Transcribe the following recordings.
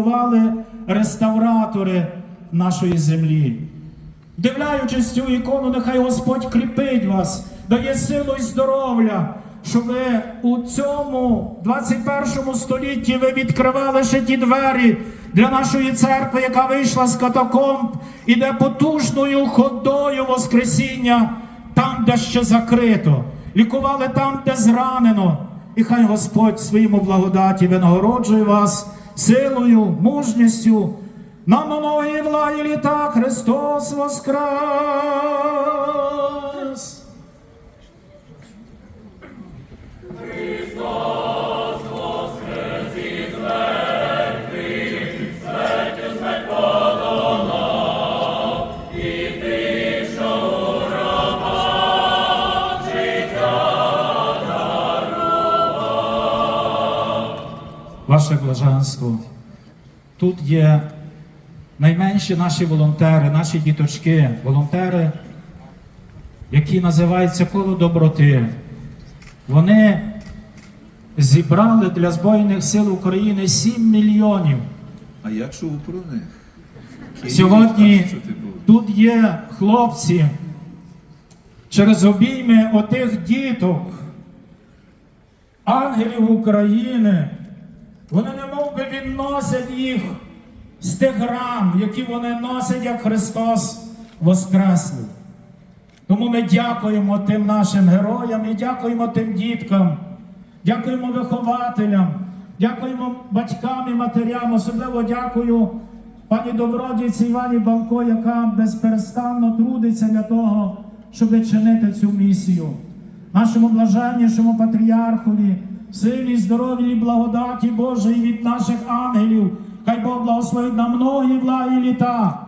реставрували реставратори нашої землі. Дивляючись цю ікону, нехай Господь кріпить вас, дає силу і здоров'я, щоб ви у цьому 21 столітті ви відкривали ще ті двері для нашої церкви, яка вийшла з катакомб, іде потужною ходою Воскресіння, там, де ще закрито, лікували там, де зранено. І хай Господь своїм благодаті винагороджує вас силою, мужністю. На многі владі літа Христос воскрес! Ваше блаженство. Тут є найменші наші волонтери, наші діточки, волонтери, які називаються коло доброти. Вони зібрали для Збройних сил України 7 мільйонів. А я чув про них. Сьогодні тут є хлопці через обійми отих діток, ангелів України. Вони не мов би відносять їх з тих ран, які вони носять, як Христос Воскреслий. Тому ми дякуємо тим нашим героям і дякуємо тим діткам, дякуємо вихователям, дякуємо батькам і матерям. Особливо дякую пані Добродіці Івані Банко, яка безперестанно трудиться для того, щоб чинити цю місію. Нашому блаженнішому патріархові, силі, здоров'ї і благодаті Божої від наших ангелів. Хай Бог благословить на многі благі літа.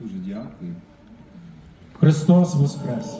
Дуже дякую. Христос Воскрес!